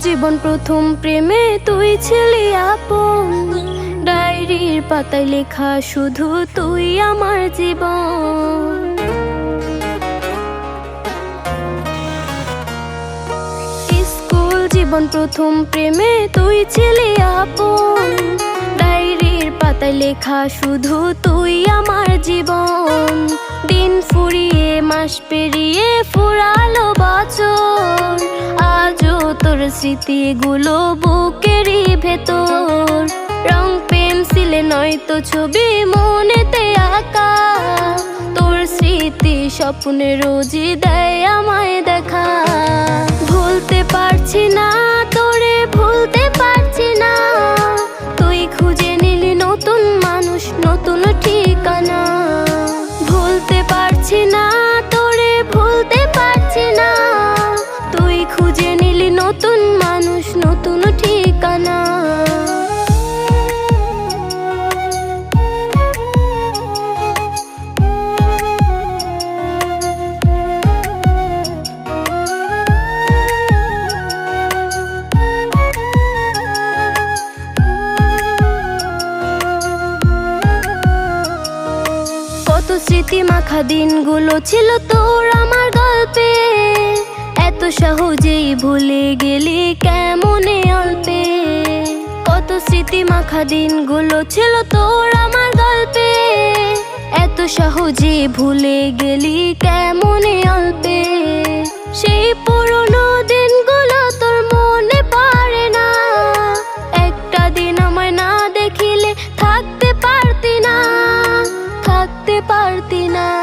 জীবন প্রথম প্রেমে তুই ছিলি আপন। ডায়েরির পাতায় লেখা শুধু তুই আমার জীবন। স্কুল জীবন প্রথম প্রেমে তুই ছিলি আপন। ডায়েরির পাতায় লেখা শুধু তুই আমার জীবন। দিন ফুরিয়ে, মাস পেরিয়ে, ফুরালো বছর। তোর স্মৃতিগুলো বুকেরই ভেতর। রং পেন্সিলে নয়তো ছবি মনেতে আঁকা। তোর স্মৃতি স্বপ্নে রোজই দেয় আমায় দেখা। ভুলতে পারছি না, তোরে ভুলতে পারছি না। তুই খুঁজে নিলি নতুন মানুষ, নতুন ঠিকানা। ভুলতে পারছি না স্মৃতি মাখা দিনগুলো ছিল তোর আমার গল্পে। এত সহজেই ভুলে গেলি কেমনে অল্পে? কত স্মৃতি মাখা দিনগুলো ছিল তোর আমার গল্পে। এত সহজে ভুলে গেলি কেমনে অল্পে? সেই পুরনো দিনগুলো তোর মনে পারে না। একটা দিন আমায় না দেখিলে থাকতে পারতি না। পারতি না।